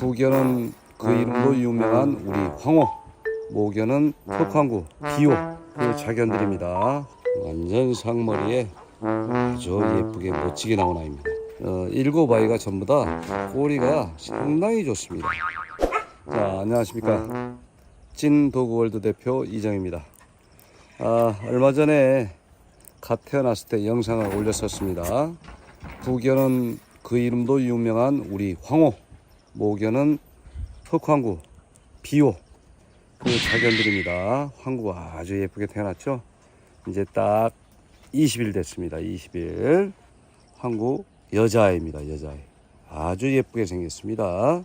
부견은 그 이름으로 유명한 우리 황호, 모견은 흑황구, 비호 그 자견들입니다. 완전 상머리에 아주 예쁘게 멋지게 나온 아이입니다. 어, 일곱 아이가 전부 다 꼬리가 상당히 좋습니다. 자, 안녕하십니까. 찐도그월드 대표 이정입니다. 아, 얼마 전에 갓 태어났을 때 영상을 올렸었습니다. 부견은 그 이름도 유명한 우리 황호, 모견은 흑황구, 비호 그 자견들입니다. 황구가 아주 예쁘게 태어났죠. 이제 딱 20일 됐습니다. 20일 황구 여자아이입니다. 여자아이 아주 예쁘게 생겼습니다.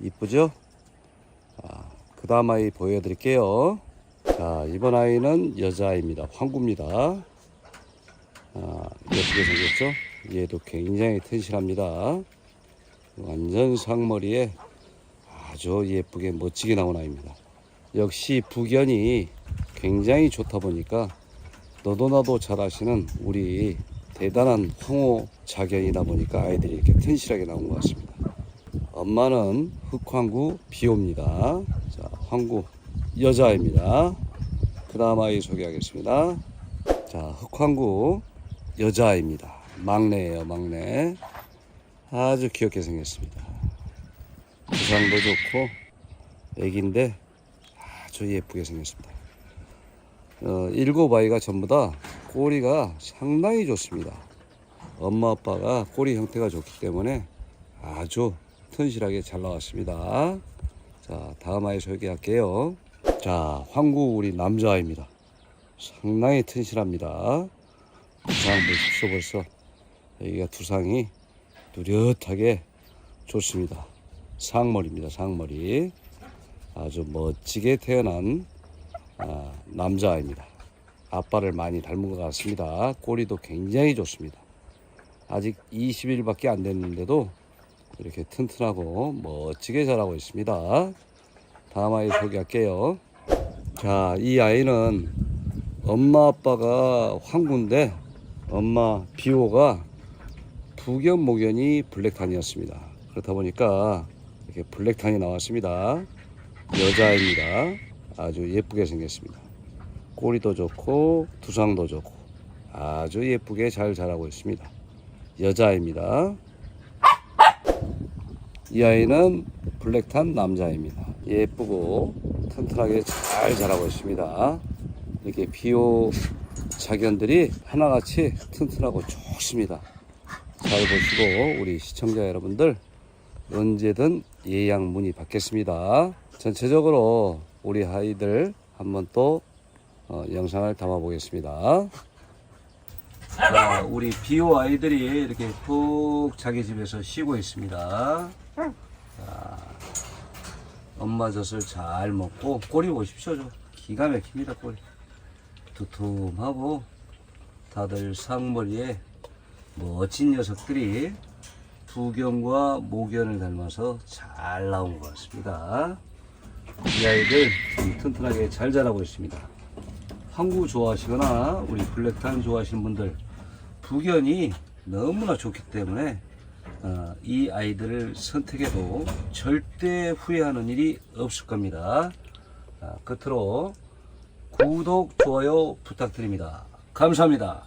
이쁘죠? 아, 그 다음 아이 보여드릴게요. 자 이번 아이는 여자아이입니다. 황구입니다. 아, 예쁘게 생겼죠? 얘도 굉장히 튼실합니다. 완전 상머리에 아주 예쁘게 멋지게 나온 아이입니다. 역시 부견이 굉장히 좋다 보니까 너도 나도 잘 아시는 우리 대단한 황호 자견이다 보니까 아이들이 이렇게 튼실하게 나온 것 같습니다. 엄마는 흑황구 비호입니다. 자, 황구 여자아이입니다. 그 다음 아이 소개하겠습니다. 자, 흑황구 여자아이입니다. 막내예요, 막내. 아주 귀엽게 생겼습니다. 구상도 좋고 애기인데 아주 예쁘게 생겼습니다. 어, 일곱 아이가 전부 다 꼬리가 상당히 좋습니다. 엄마 아빠가 꼬리 형태가 좋기 때문에 아주 튼실하게 잘 나왔습니다. 자 다음 아이 소개할게요. 자 황구 우리 남자아이입니다. 상당히 튼실합니다. 두상 보십시오 벌써 여기가 두상이 뚜렷하게 좋습니다. 상머리입니다. 상머리 아주 멋지게 태어난 아, 남자아이입니다. 아빠를 많이 닮은 것 같습니다. 꼬리도 굉장히 좋습니다. 아직 20일밖에 안 됐는데도 이렇게 튼튼하고 멋지게 자라고 있습니다. 다음 아이 소개할게요. 자, 이 아이는 엄마 아빠가 황구인데 엄마 비호가 모견이 블랙탄이었습니다. 그렇다 보니까 이렇게 블랙탄이 나왔습니다. 여자입니다. 아주 예쁘게 생겼습니다. 꼬리도 좋고 두상도 좋고 아주 예쁘게 잘 자라고 있습니다. 여자입니다. 이 아이는 블랙탄 남자입니다. 예쁘고 튼튼하게 잘 자라고 있습니다. 이렇게 비오 자견들이 하나같이 튼튼하고 좋습니다. 잘 보시고 우리 시청자 여러분들 언제든 예약 문의 받겠습니다. 전체적으로 우리 아이들 한번 또 어, 영상을 담아 보겠습니다. 자, 우리 비오 아이들이 이렇게 푹 자기 집에서 쉬고 있습니다. 자, 엄마 젖을 잘 먹고 꼬리 보십시오. 저. 기가 막힙니다, 꼬리. 두툼하고 다들 상머리에 멋진 녀석들이 두견과 모견을 닮아서 잘 나온 것 같습니다. 이 아이들 참 튼튼하게 잘 자라고 있습니다. 황구 좋아하시거나 우리 블랙탄 좋아하시는 분들 부견이 너무나 좋기 때문에 어, 이 아이들을 선택해도 절대 후회하는 일이 없을 겁니다. 자, 끝으로 구독, 좋아요 부탁드립니다. 감사합니다.